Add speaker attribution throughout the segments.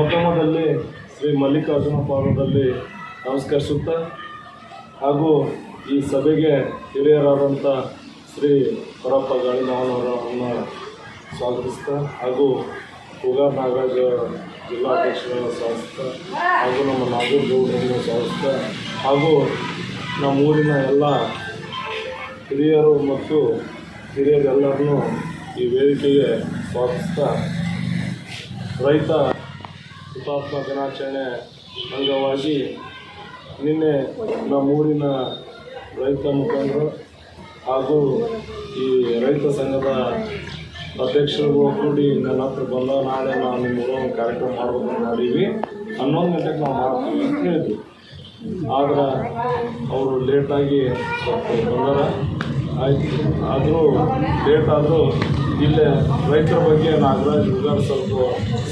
Speaker 1: ಪ್ರಥಮದಲ್ಲಿ ಶ್ರೀ ಮಲ್ಲಿಕಾರ್ಜುನ ಪಾದದಲ್ಲಿ ನಮಸ್ಕರಿಸುತ್ತಾ ಹಾಗೂ ಈ ಸಭೆಗೆ ಹಿರಿಯರಾದಂಥ ಶ್ರೀ ಪರಪ್ಪ ಗಾಳಿನವರನ್ನು ಸ್ವಾಗತಿಸ್ತಾ ಹಾಗೂ ಉಗಾರ್ ನಾಗರಾಜ ಜಿಲ್ಲಾಧ್ಯಕ್ಷರನ್ನು ಸ್ವಾಗತಿಸ್ತಾ ಹಾಗೂ ನಮ್ಮ ನಾಗೇಗೌಡರನ್ನು ಸ್ವಾಗತಿಸ್ತಾ ಹಾಗೂ ನಮ್ಮೂರಿನ ಎಲ್ಲ ಹಿರಿಯರು ಮತ್ತು ಹಿರಿಯರೆಲ್ಲರನ್ನು ಈ ವೇದಿಕೆಗೆ ಸ್ವಾಗತಿಸ್ತಾ ರೈತ ಹುತಾತ್ಮ ದಿನಾಚರಣೆ ಅಂಗವಾಗಿ ನಿನ್ನೆ ನಮ್ಮೂರಿನ ರೈತ ಮುಖಂಡರು ಹಾಗೂ ಈ ರೈತ ಸಂಘದ ಅಧ್ಯಕ್ಷರು ಕೂಡಿ ನನ್ನ ಹತ್ರ ಬಂದ, ನಾಳೆ ನಾವು ನಿಮ್ಮ ಒಂದು ಕಾರ್ಯಕ್ರಮ ಮಾಡ್ಬೇಕು ಮಾಡೀವಿ ಹನ್ನೊಂದು ಗಂಟೆಗೆ ನಾವು ಮಾಡ್ತೀವಿ ಅಂತ ಹೇಳಿದ್ವಿ. ಆದ್ರೆ ಅವರು ಲೇಟಾಗಿ ಸ್ವಲ್ಪ ಬಂದಾರ. ಆಯ್ತು. ಆದರೂ ಲೇಟ್ ಆದರೂ ಇಲ್ಲೇ ರೈತರ ಬಗ್ಗೆ ನಾಗರಾಜ್ ಹುಡುಗರು ಸ್ವಲ್ಪ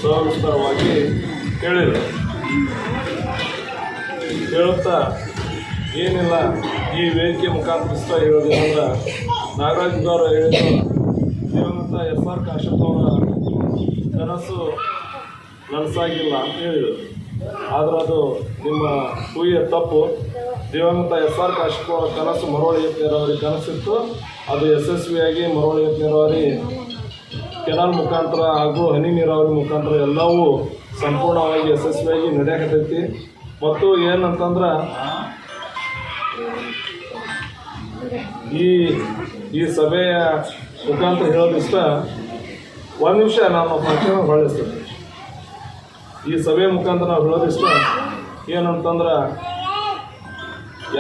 Speaker 1: ಸವಿಸ್ತಾರವಾಗಿ ಹೇಳಿದರು ಹೇಳುತ್ತಾ ಏನಿಲ್ಲ, ಈ ವೇದಿಕೆ ಮುಖಾಂತರಿಸ್ತಾ ಹೇಳೋದೇನಂದ್ರೆ ನಾಗರಾಜ್ ಹುಗಾರ್ ಹೇಳಿದ್ರು ದಿವಂಗತ ಎಸ್ ಆರ್ ಕಾಶಪ್ಪ ಅವರ ಕನಸು ನನಸಾಗಿಲ್ಲ ಅಂತ ಹೇಳಿದರು. ಆದ್ರೆ ಅದು ನಿಮ್ಮ ಊಹೆ ತಪ್ಪು. ದಿವಂಗತ ಎಸ್ ಆರ್ ಕಾಶಪ್ಪ ಅವರ ಕನಸು ಮರವಳಿ ನೀರಾವರಿ ಕನಸಿತ್ತು. ಅದು ಯಶಸ್ವಿಯಾಗಿ ಮರವಳಿ ನೀರಾವರಿ ಕೆನಾಲ್ ಮುಖಾಂತರ ಹಾಗೂ ಹನಿ ನೀರಾವರಿ ಮುಖಾಂತರ ಎಲ್ಲವೂ ಸಂಪೂರ್ಣವಾಗಿ ಯಶಸ್ವಿಯಾಗಿ ನಡೆಯಕತ್ತೈತಿ. ಮತ್ತು ಏನಂತಂದ್ರೆ, ಈ ಈ ಸಭೆಯ ಮುಖಾಂತರ ಹೇಳೋದಿಷ್ಟ, ಒಂದು ನಿಮಿಷ ನಾನು ಫಂಕ್ಷನ್ ಹೊಳಿಸ್ತೇನೆ ಈ ಸಭೆಯ ಮುಖಾಂತರ ನಾವು ಹೇಳೋದಿಷ್ಟ ಏನಂತಂದ್ರೆ,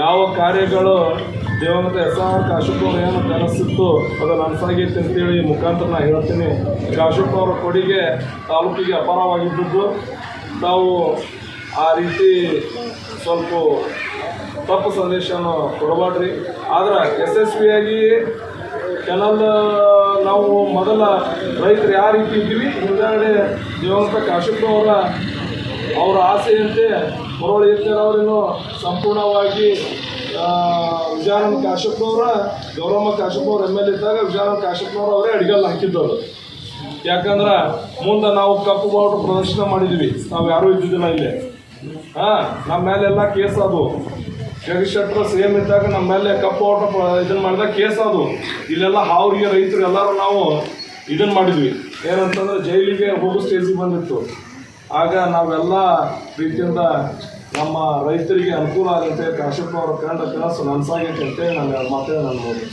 Speaker 1: ಯಾವ ಕಾರ್ಯಗಳು ದೇವಂಗತ ಎಸ್ ಆರ್ ಕಾಶಪ್ಪ ಏನು ಕನಸಿತ್ತು ಅದು ನನಸಾಗೈತೆ ಅಂತೇಳಿ ಮುಖಾಂತರ ನಾನು ಹೇಳ್ತೀನಿ. ಕಾಶಪ್ಪ ಅವರ ಕೊಡುಗೆ ತಾಲೂಕಿಗೆ ಅಪಾರವಾಗಿದ್ದದ್ದು. ತಾವು ಆ ರೀತಿ ಸ್ವಲ್ಪ ತಪ್ಪು ಸಂದೇಶನ ಕೊಡಬಾಡ್ರಿ ಆದ್ರೆ ಯಶಸ್ವಿಯಾಗಿ ಕೆನಲ್, ನಾವು ಮೊದಲ ರೈತರು ಯಾವ ರೀತಿ ಇದ್ದೀವಿ, ಹಿಂದಾಗಡೆ ದೇವಂತ ಕಾಶಪ್ಪ ಅವರ ಅವರ ಆಸೆಯಂತೆ, ಮರಳಿ ಅವರನ್ನು ಸಂಪೂರ್ಣವಾಗಿ ವಿಜಯಾನಂದ ಕಾಶಪ್ಪನವ್ರ ಗೌರಮ್ಮ ಕಾಶಪ್ಪನವ್ರ ಎಂ ಎಲ್ ಇದ್ದಾಗ ವಿಜಯಾನಂದ ಕಾಶಪ್ಪನವ್ರ ಅವರೇ ಅಡಿಗೆಲ್ಲ ಹಾಕಿದ್ದವರು. ಯಾಕಂದ್ರೆ ಮುಂದೆ ನಾವು ಕಪ್ಪು ಬಾವುಟ ಪ್ರದರ್ಶನ ಮಾಡಿದ್ವಿ. ನಾವು ಯಾರೂ ಇದ್ದಿದ್ದಿಲ್ಲ ಇಲ್ಲಿ. ಹಾಂ ನಮ್ಮ ಮೇಲೆಲ್ಲ ಕೇಸ್ ಅದು. ಜಗದೀಶ್ ಎಂ ಇದ್ದಾಗ ನಮ್ಮ ಮೇಲೆ ಕಪ್ಪು ಬಾವುಟ ಇದನ್ನ ಮಾಡಿದಾಗ ಕೇಸ್ ಅದು. ಇಲ್ಲೆಲ್ಲ ಹಾವರಿಗೆ ರೈತರು ಎಲ್ಲರೂ ನಾವು ಇದನ್ನ ಮಾಡಿದ್ವಿ. ಏನಂತಂದ್ರೆ ಜೈಲಿಗೆ ಹೋಗೋ ಸ್ಟೇಜಿಗೆ ಬಂದಿತ್ತು. ಆಗ ನಾವೆಲ್ಲ ರೀತಿಯಿಂದ ನಮ್ಮ ರೈತರಿಗೆ ಅನುಕೂಲ ಆಗುತ್ತೆ ಕಾಶಪ್ಪ ಅವರ ಕಂಡ ಕನಸು ನನಸಾಗೈತೆ ಅಂತೇಳಿ ನಾನು ಎರಡು ಮಾತೇ ನಾನು ನೋಡಿ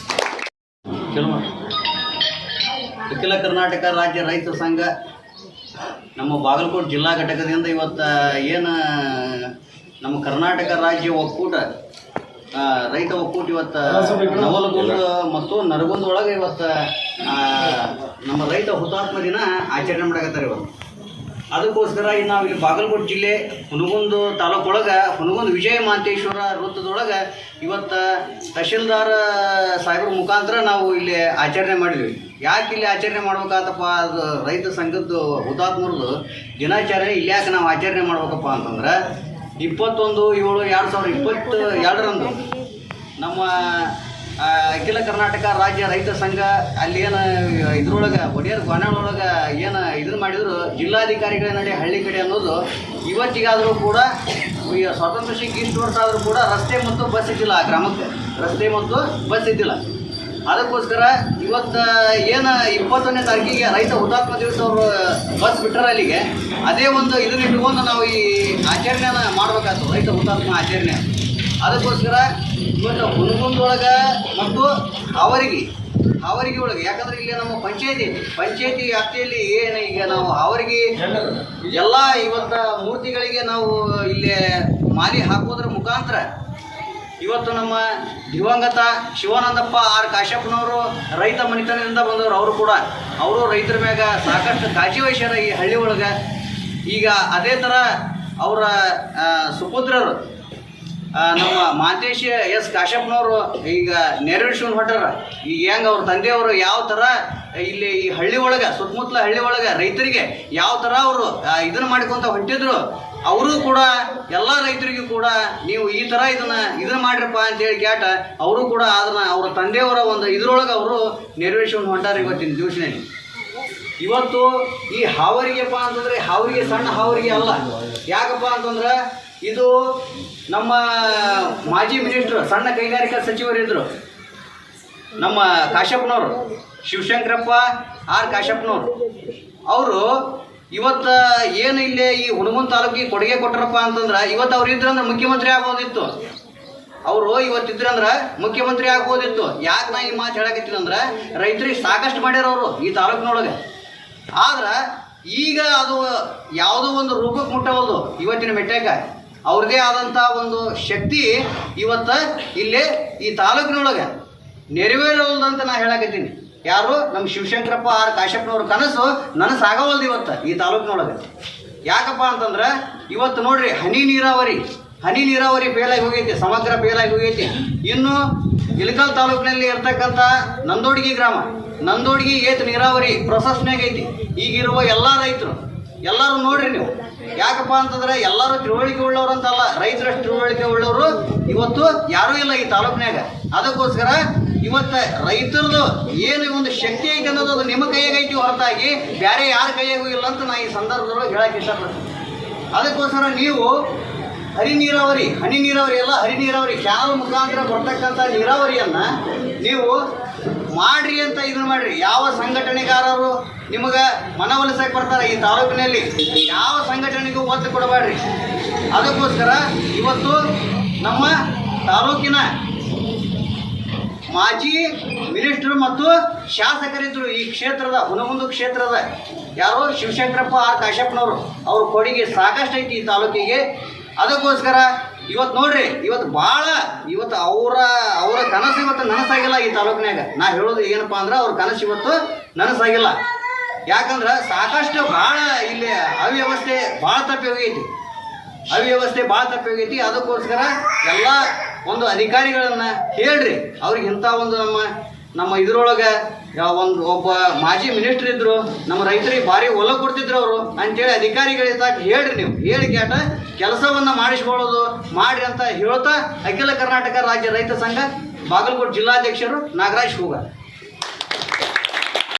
Speaker 2: ಕೆಲವು ಅಖಿಲ ಕರ್ನಾಟಕ ರಾಜ್ಯ ರೈತ ಸಂಘ ನಮ್ಮ ಬಾಗಲಕೋಟೆ ಜಿಲ್ಲಾ ಘಟಕದಿಂದ ಇವತ್ತು ಏನು ನಮ್ಮ ಕರ್ನಾಟಕ ರಾಜ್ಯ ಒಕ್ಕೂಟ ರೈತ ಒಕ್ಕೂಟ ಇವತ್ತು ನವಲಗುಂದ ಮತ್ತು ನರಗುಂದ ಒಳಗೆ ಇವತ್ತು ನಮ್ಮ ರೈತ ಹುತಾತ್ಮ ದಿನ ಆಚರಣೆ ಮಾಡಕತ್ತಾರೆ ಇವತ್ತು. ಅದಕ್ಕೋಸ್ಕರ ಈಗ ನಾವು ಇಲ್ಲಿ ಬಾಗಲಕೋಟೆ ಜಿಲ್ಲೆ ಹುನಗುಂದ ತಾಲೂಕೊಳಗೆ ಹುನಗುಂದ ವಿಜಯ ಮಾಂತೇಶ್ವರ ವೃತ್ತದೊಳಗೆ ಇವತ್ತು ತಹಶೀಲ್ದಾರ ಸಾಹೇಬ್ರ ಮುಖಾಂತರ ನಾವು ಇಲ್ಲಿ ಆಚರಣೆ ಮಾಡಿದ್ವಿ. ಯಾಕೆ ಇಲ್ಲಿ ಆಚರಣೆ ಮಾಡ್ಬೇಕಾತಪ್ಪ? ಅದು ರೈತ ಸಂಘದ್ದು ಹುತಾತ್ಮರದು ದಿನಾಚರಣೆ ಇಲ್ಲಿ ಯಾಕೆ ನಾವು ಆಚರಣೆ ಮಾಡ್ಬೇಕಪ್ಪ ಅಂತಂದ್ರೆ ಇಪ್ಪತ್ತೊಂದು ಏಳು ಎರಡು ಸಾವಿರದ ಇಪ್ಪತ್ತು ಎರಡರಂದು ನಮ್ಮ ಅಖಿಲ ಕರ್ನಾಟಕ ರಾಜ್ಯ ರೈತ ಸಂಘ, ಅಲ್ಲಿ ಏನು, ಇದ್ರೊಳಗೆ, ಒಡೆಯರ್ ಒಳಗೆ ಏನು ಇದನ್ನ ಮಾಡಿದ್ರು, ಜಿಲ್ಲಾಧಿಕಾರಿಗಳ ನಡೆ ಹಳ್ಳಿ ಕಡೆ ಅನ್ನೋದು, ಇವತ್ತಿಗಾದರೂ ಕೂಡ ಸ್ವಾತಂತ್ರ್ಯ ಸಿಕ್ಕಿ ಇಷ್ಟು ವರ್ಷ ಆದರೂ ಕೂಡ ರಸ್ತೆ ಮತ್ತು ಬಸ್ ಇದ್ದಿಲ್ಲ ಆ ಗ್ರಾಮಕ್ಕೆ. ರಸ್ತೆ ಮತ್ತು ಬಸ್ ಇದ್ದಿಲ್ಲ. ಅದಕ್ಕೋಸ್ಕರ ಇವತ್ತು, ಏನು ಇಪ್ಪತ್ತೊಂದನೇ ತಾರೀಕಿಗೆ ರೈತ ಹುತಾತ್ಮ ದಿವಸ ಅವರು ಬಸ್ ಬಿಟ್ಟರೆ ಅಲ್ಲಿಗೆ, ಅದೇ ಒಂದು ಇದನ್ನ ಇಟ್ಕೊಂಡು ನಾವು ಈ ಆಚರಣೆನ ಮಾಡಬೇಕಾಗ್ತದೆ, ರೈತ ಹುತಾತ್ಮ ಆಚರಣೆ. ಅದಕ್ಕೋಸ್ಕರ ಇವತ್ತು ಹುಣಗುಂದೊಳಗೆ ಮತ್ತು ಅವರಿಗೆ ಅವರಿಗೆ ಒಳಗೆ. ಯಾಕಂದ್ರೆ ಇಲ್ಲಿ ನಮ್ಮ ಪಂಚಾಯತಿ ಪಂಚಾಯತಿ ವ್ಯಾಪ್ತಿಯಲ್ಲಿ ಏನು ಈಗ ನಾವು ಅವರಿಗೆ ಎಲ್ಲ ಇವತ್ತು ಮೂರ್ತಿಗಳಿಗೆ ನಾವು ಇಲ್ಲಿ ಮಾಲಿ ಹಾಕೋದ್ರ ಮುಖಾಂತರ ಇವತ್ತು ನಮ್ಮ ದಿವಂಗತ ಶಿವಾನಂದಪ್ಪ ಆರ್ ಕಾಶ್ಯಪ್ಪನವರು ರೈತ ಮನೆತನದಿಂದ ಬಂದವರು ಅವರು ಕೂಡ. ಅವರು ರೈತರ ಮ್ಯಾಗ ಸಾಕಷ್ಟು ಕಾಳಜಿ ವಹಿಸ್ಯಾರ ಈ ಹಳ್ಳಿ ಒಳಗೆ. ಈಗ ಅದೇ ಥರ ಅವರ ಸುಪುತ್ರರು ನಮ್ಮ ಮಾಂತೇಶ್ ಎಸ್ ಕಾಶ್ಯಪ್ನವರು ಈಗ ನೆರವೇರಿಸ್ಕೊಂಡು ಹೊಟ್ಟಾರ ಈಗ ಹೆಂಗೆ ಅವ್ರ ತಂದೆಯವರು ಯಾವ ಥರ ಇಲ್ಲಿ ಈ ಹಳ್ಳಿ ಒಳಗೆ, ಸುತ್ತಮುತ್ತಲ ಹಳ್ಳಿ ಒಳಗೆ ರೈತರಿಗೆ ಯಾವ ಥರ ಅವರು ಇದನ್ನು ಮಾಡ್ಕೊತ ಹೊಂಟಿದ್ರು, ಅವರು ಕೂಡ, ಎಲ್ಲ ರೈತರಿಗೂ ಕೂಡ ನೀವು ಈ ಥರ ಇದನ್ನ ಇದನ್ನ ಮಾಡ್ರಪ್ಪ ಅಂತೇಳಿ ಕ್ಯಾಟ ಅವರು ಕೂಡ ಅದನ್ನ ಅವ್ರ ತಂದೆಯವರ ಒಂದು ಇದ್ರೊಳಗೆ ಅವರು ನೆರವೇರಿಸ್ಕೊಂಡು ಹೊಂಟಾರ ಇವತ್ತಿನ ದಿವಸನಲ್ಲಿ ಇವತ್ತು ಈ ಹಾವರಿಗೆಪ್ಪ ಅಂತಂದ್ರೆ ಹಾವರಿಗೆ ಸಣ್ಣ ಹಾವರಿಗೆ ಅಲ್ಲ. ಯಾಕಪ್ಪ ಅಂತಂದ್ರೆ ಇದು ನಮ್ಮ ಮಾಜಿ ಮಿನಿಸ್ಟ್ರು, ಸಣ್ಣ ಕೈಗಾರಿಕಾ ಸಚಿವರಿದ್ದರು ನಮ್ಮ ಕಾಶ್ಯಪ್ಪನವರು ಶಿವಶಂಕರಪ್ಪ, ಆರ್ ಕಾಶ್ಯಪ್ಪನವರು ಅವರು ಇವತ್ತು ಏನು ಇಲ್ಲೇ ಈ ಹುಣಗುನ್ ತಾಲೂಕಿಗೆ ಕೊಡುಗೆ ಕೊಟ್ಟರಪ್ಪ ಅಂತಂದ್ರೆ ಇವತ್ತು ಅವ್ರು ಇದ್ರಂದ್ರೆ ಮುಖ್ಯಮಂತ್ರಿ ಆಗ್ಬೋದಿತ್ತು. ಅವರು ಇವತ್ತಿದ್ರಂದ್ರೆ ಮುಖ್ಯಮಂತ್ರಿ ಆಗ್ಬೋದಿತ್ತು. ಯಾಕೆ ನಾ ಈ ಮಾತು ಹೇಳಕತ್ತೀನಿ ಅಂದ್ರೆ ರೈತರಿಗೆ ಸಾಕಷ್ಟು ಮಾಡ್ಯಾರ ಅವರು ಈ ತಾಲೂಕಿನೊಳಗೆ. ಆದ್ರೆ ಈಗ ಅದು ಯಾವುದೋ ಒಂದು ರೂಪಕ್ಕೆ ಮುಟ್ಟವಲ್ದು ಇವತ್ತಿನ ಮೆಟ್ಟಾಗ. ಅವ್ರದ್ದೇ ಆದಂಥ ಒಂದು ಶಕ್ತಿ ಇವತ್ತು ಇಲ್ಲಿ ಈ ತಾಲೂಕಿನೊಳಗೆ ನೆರವೇರವಲ್ದು ಅಂತ ನಾ ಹೇಳಕತ್ತೀನಿ. ಯಾರು? ನಮ್ಮ ಶಿವಶಂಕರಪ್ಪ ಆರ್ ಕಾಶ್ಯಪ್ಪನವ್ರ ಕನಸು ನನಸಾಗವಲ್ದು ಇವತ್ತು ಈ ತಾಲೂಕಿನೊಳಗೆ. ಯಾಕಪ್ಪ ಅಂತಂದ್ರೆ ಇವತ್ತು ನೋಡ್ರಿ ಹನಿ ನೀರಾವರಿ ಹನಿ ನೀರಾವರಿ ಫೇಲಾಗಿ ಹೋಗೈತಿ, ಸಮಗ್ರ ಫೇಲಾಗಿ ಹೋಗೈತಿ. ಇನ್ನು ಇಳಕಲ್ ತಾಲೂಕಿನಲ್ಲಿ ಇರ್ತಕ್ಕಂಥ ನಂದೋಡಿಗಿ ಗ್ರಾಮ, ನಂದೋಡಿಗಿ ಏತ್ ನೀರಾವರಿ ಪ್ರೊಸೆಸ್ನಾಗ ಐತಿ. ಈಗಿರುವ ಎಲ್ಲ ರೈತರು ಎಲ್ಲರೂ ನೋಡ್ರಿ ನೀವು. ಯಾಕಪ್ಪ ಅಂತಂದ್ರೆ ಎಲ್ಲರೂ ತಿಳುವಳಿಕೆ ಉಳ್ಳವ್ರು ಅಂತಲ್ಲ ರೈತರಷ್ಟು ತಿಳುವಳಿಕೆ ಉಳ್ಳವರು ಇವತ್ತು ಯಾರೂ ಇಲ್ಲ ಈ ತಾಲೂಕಿನಾಗ ಅದಕ್ಕೋಸ್ಕರ ಇವತ್ತು ರೈತರದು ಏನು ಒಂದು ಶಕ್ತಿ ಐತೆ ಅನ್ನೋದು ಅದು ನಿಮ್ಮ ಕೈಯಾಗ ಐತಿ ಹೊರತಾಗಿ ಬೇರೆ ಯಾರ ಕೈಯಾಗೂ ಇಲ್ಲ ಅಂತ ನಾನು ಈ ಸಂದರ್ಭದೊಳಗೆ ಹೇಳಕ್ಕೆ ಇಷ್ಟಪಡ್ತೀನಿ. ಅದಕ್ಕೋಸ್ಕರ ನೀವು ಹರಿ ನೀರಾವರಿ, ಹನಿ ನೀರಾವರಿ ಎಲ್ಲ ಹರಿ ನೀರಾವರಿ ಕ್ಯಾನಲ್ ಮುಖಾಂತರ ಬರ್ತಕ್ಕಂಥ ನೀರಾವರಿಯನ್ನು ನೀವು ಮಾಡ್ರಿ ಅಂತ ಇದನ್ನ ಮಾಡ್ರಿ. ಯಾವ ಸಂಘಟನೆಗಾರರು ನಿಮಗೆ ಮನವೊಲಿಸಕ್ಕೆ ಬರ್ತಾರೆ ಈ ತಾಲೂಕಿನಲ್ಲಿ, ಯಾವ ಸಂಘಟನೆಗೂ ಒತ್ತು ಕೊಡಬೇಡ್ರಿ. ಅದಕ್ಕೋಸ್ಕರ ಇವತ್ತು ನಮ್ಮ ತಾಲೂಕಿನ ಮಾಜಿ ಮಿನಿಸ್ಟರ್ ಮತ್ತು ಶಾಸಕರಿದ್ರು ಈ ಕ್ಷೇತ್ರದ, ಹುನಗುಂದು ಕ್ಷೇತ್ರದ ಯಾರು ಶಿವಶಂಕರಪ್ಪ ಆರ್ ಕಾಶಪ್ಪನವರು, ಅವ್ರ ಕೊಡುಗೆ ಸಾಕಷ್ಟು ಐತಿ ಈ ತಾಲೂಕಿಗೆ. ಅದಕ್ಕೋಸ್ಕರ ಇವತ್ತು ನೋಡ್ರಿ ಇವತ್ತು ಭಾಳ ಇವತ್ತು ಅವರ ಅವರ ಕನಸು ಇವತ್ತು ನನಸಾಗಿಲ್ಲ ಈ ತಾಲೂಕಿನಾಗ ನಾ ಹೇಳೋದು ಏನಪ್ಪಾ ಅಂದ್ರೆ ಅವ್ರ ಕನಸು ಇವತ್ತು ನನಸಾಗಿಲ್ಲ. ಯಾಕಂದ್ರೆ ಸಾಕಷ್ಟು ಭಾಳ ಇಲ್ಲಿ ಅವ್ಯವಸ್ಥೆ ಭಾಳ ತಪ್ಪಿ ಹೋಗೈತಿ ಅವ್ಯವಸ್ಥೆ ಭಾಳ ತಪ್ಪಿ ಹೋಗೈತಿ ಅದಕ್ಕೋಸ್ಕರ ಎಲ್ಲ ಒಂದು ಅಧಿಕಾರಿಗಳನ್ನ ಹೇಳ್ರಿ. ಅವ್ರಿಗೆ ಇಂಥ ಒಂದು ನಮ್ಮ ನಮ್ಮ ಇದ್ರೊಳಗೆ ಒಂದು ಒಬ್ಬ ಮಾಜಿ ಮಿನಿಸ್ಟರ್ ಇದ್ರು, ನಮ್ಮ ರೈತರಿಗೆ ಭಾರಿ ಒಲ ಕೊಡ್ತಿದ್ರು ಅವರು ಅಂತೇಳಿ ಅಧಿಕಾರಿಗಳಿಗೆ ಹೇಳ್ರಿ ನೀವು. ಹೇಳಿ ಕೇಟ, ಕೆಲಸವನ್ನ ಮಾಡಿಸ್ಕೊಳ್ಳೋದು ಮಾಡಿ ಅಂತ ಹೇಳ್ತಾ ಅಖಿಲ ಕರ್ನಾಟಕ ರಾಜ್ಯ ರೈತ ಸಂಘ ಬಾಗಲಕೋಟೆ ಜಿಲ್ಲಾಧ್ಯಕ್ಷರು ನಾಗರಾಜ್ ಹೂಗ.